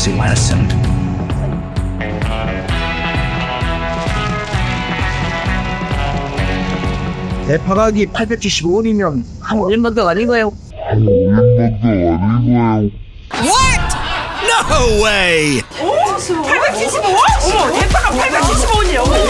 고생 많았어. 대파가기 875원이면 한 1만도 아닌 거예요. No way! 875원? 어머 대파가 875원이야 어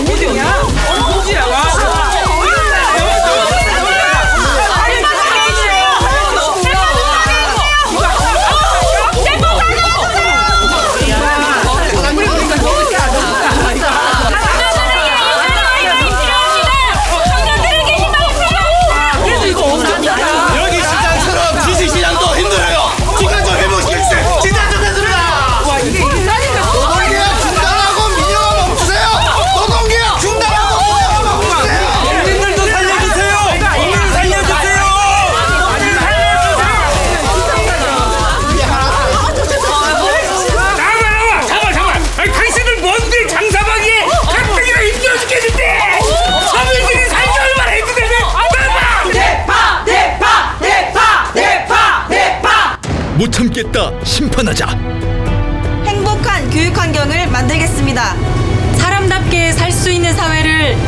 못 참겠다 심판하자 행복한 교육 환경을 만들겠습니다.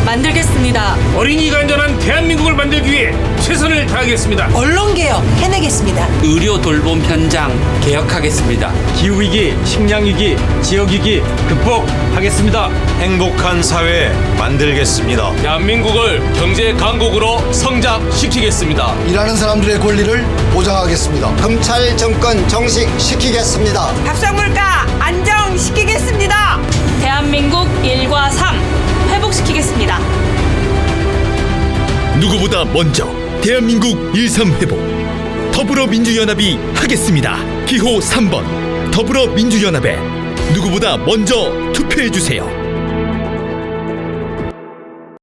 만들겠습니다. 어린이가 안전한 대한민국을 만들기 위해 최선을 다하겠습니다 언론 개혁 해내겠습니다. 의료 돌봄 현장 개혁하겠습니다. 기후위기, 식량위기, 지역위기 극복하겠습니다. 행복한 사회 만들겠습니다. 대한민국을 경제 강국으로 성장시키겠습니다 일하는 사람들의 권리를 보장하겠습니다. 검찰 정권 정식시키겠습니다 밥상물가 안정시키겠습니다. 대한민국 1과 누구보다 먼저 대한민국 1.3 회복 더불어민주연합이 하겠습니다. 기호 3번 더불어민주연합에 누구보다 먼저 투표해 주세요